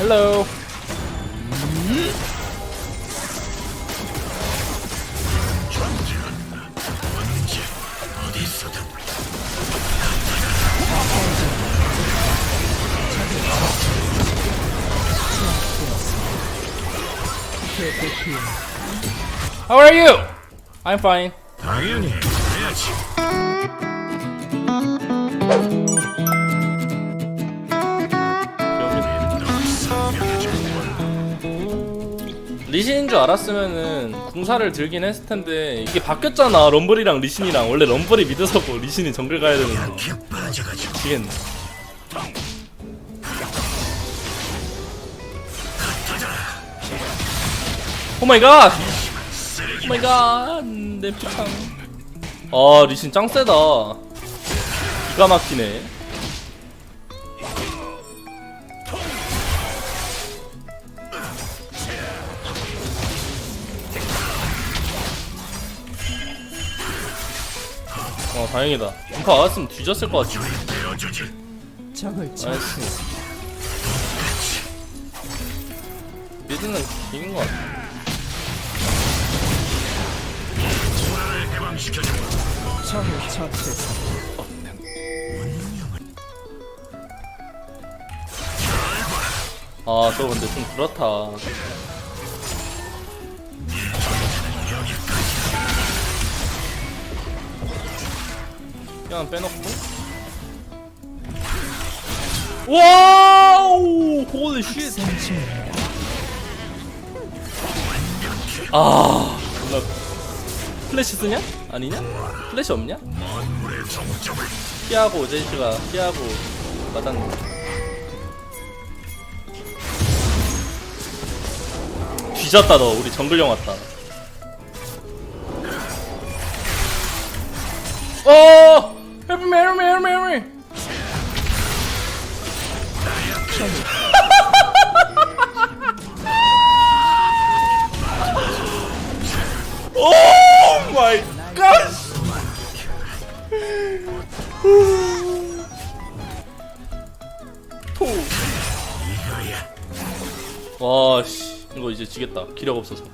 헬로 How are you? I'm fine. 리신인 줄 알았으면은 궁사를 들긴 했을 텐데 이게 바뀌었잖아. 럼블이랑 리신이랑. 원래 럼블이 미드 서고 리신이 정글 가야 되는데 이렇게 빠져가지고. 미치겠네. 오마이갓! 오마이갓! 내 피창. 아 리신 짱 세다. 기가 막히네 어 다행이다 인파 왔으면 뒤졌을 것 같지 쳐 나이스 미드는 이긴 것 같아. 아, 저 근데 좀 그렇다. 그냥 빼놓고. 와우! 홀리 쉣! 아, 몰라. 플래시 쓰냐? 아니냐? 플래시 없냐? 피하고, 제이스가 피하고, 맞았네. 뒤졌다, 너. 우리 정글령 왔다. 어! Help me, help me, help me, help me! Oh my gosh! 토. 와, 씨. 이거 이제 지겠다. 기력 없어서.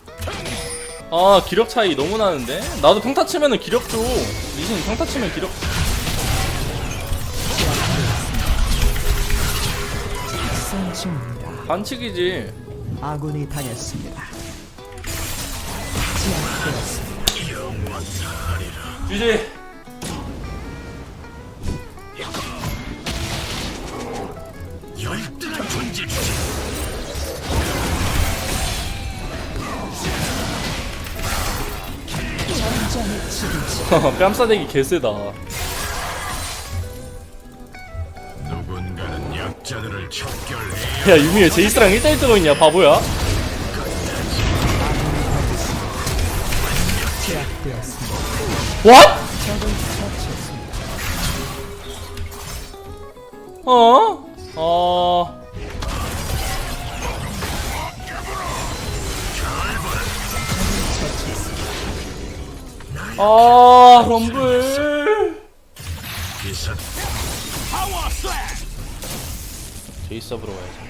아, 기력 차이 너무 나는데? 나도 평타 치면은 기력 줘. 리신 평타 치면 기력. 반칙이지. 아군이 당했습니다. 제압되었습니다. 주지. 열등한 존재 주지. 뺨싸대기 개세다. 야, 유미 왜 제이스랑 1대1 뜨고 있냐, 바보야? 처치했습니다. 어? 어. 아, 럼블. 제이스 잡으러 가야지.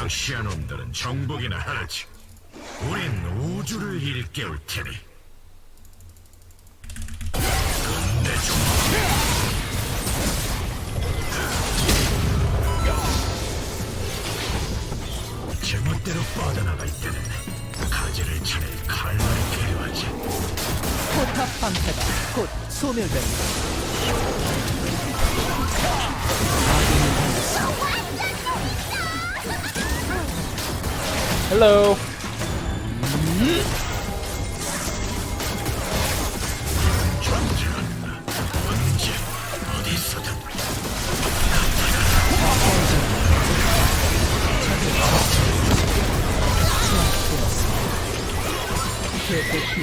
대망시한 놈들은 정복이나 하지. 우린 우주를 일깨울 테니. 끝내줘. 제멋대로 뻗어나갈 때는 가지를 차낼 칼날이 필요하지. 포탑 방패가 곧 소멸됩니다. 대대피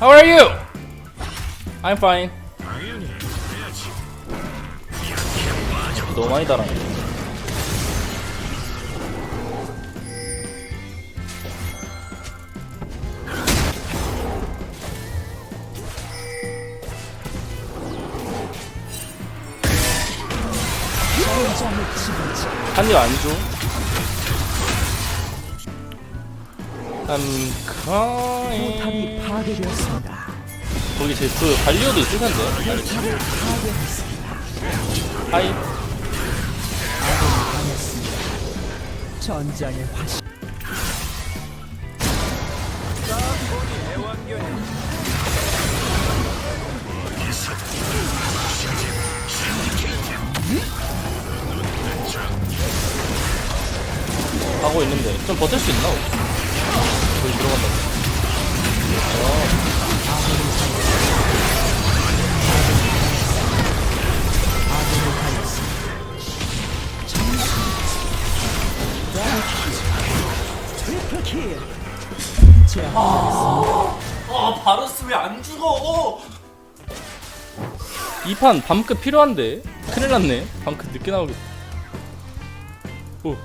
How are you? I'm fine. 너무 많이 달았네. 한입 안 줘. I'm 포탑이 coming. 파괴되었습니다. 거기 제그 발리오도 있을 텐데. 하이. 아군이 당했습니다. 전 하고 있는데 좀 버틸 수 있나? 거기 들어간다. 제압하겠습니다. 아 바루스 왜 안 죽어? 이판 밤끝 필요한데 큰일 났네. 밤끝 늦게 나오겠다. 오.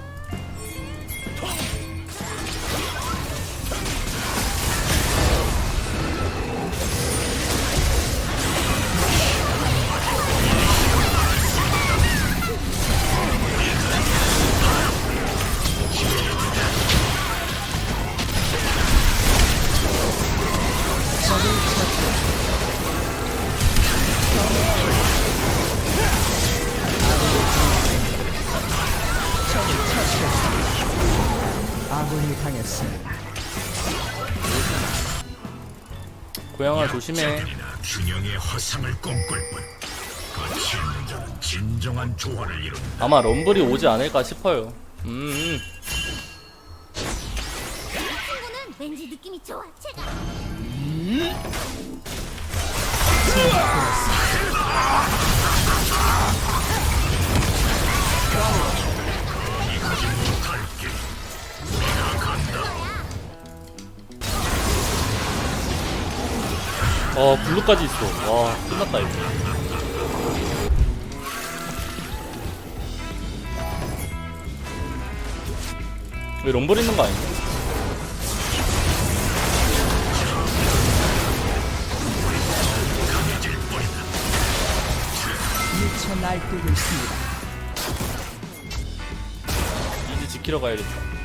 아군이 당했습니다. 고양아 조심해. 균형의 화상을 꿈꿀 뿐 가치 있는 자는 진정한 조화를 이룬다 아마 럼블이 오지 않을까 싶어요. 음. 친구는 왠지 느낌이 좋아. 제가 어 블루까지 있어. 와 끝났다 이거. 왜 럼블 있는 거 아니야? 미쳐 날뛰고 있습니다. 이제 지키러 가야겠다.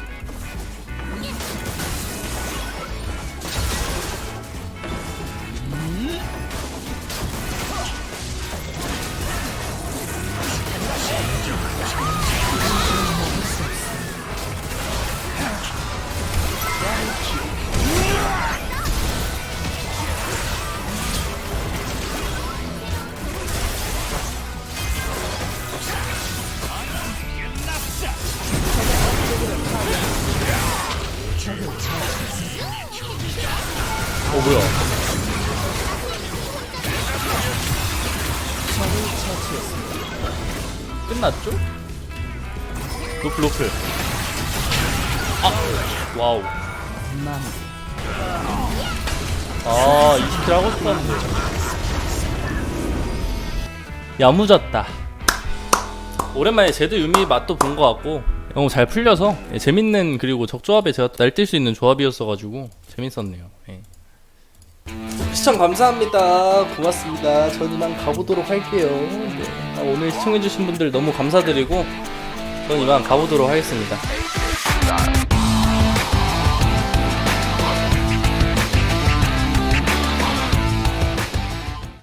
어 뭐야? 끝났죠? 로플 로플. 아 와우. 아 20킬 하고 싶었는데. 야무졌다. 오랜만에 제드 유미 맛도 본 것 같고 너무 잘 풀려서 예, 재밌는 그리고 적조합에 제가 날뛸 수 있는 조합이었어가지고 재밌었네요. 예. 시청 감사합니다. 고맙습니다. 전 이만 가보도록 할게요. 네. 아, 오늘 시청해주신 분들 너무 감사드리고 전 이만 가보도록 하겠습니다.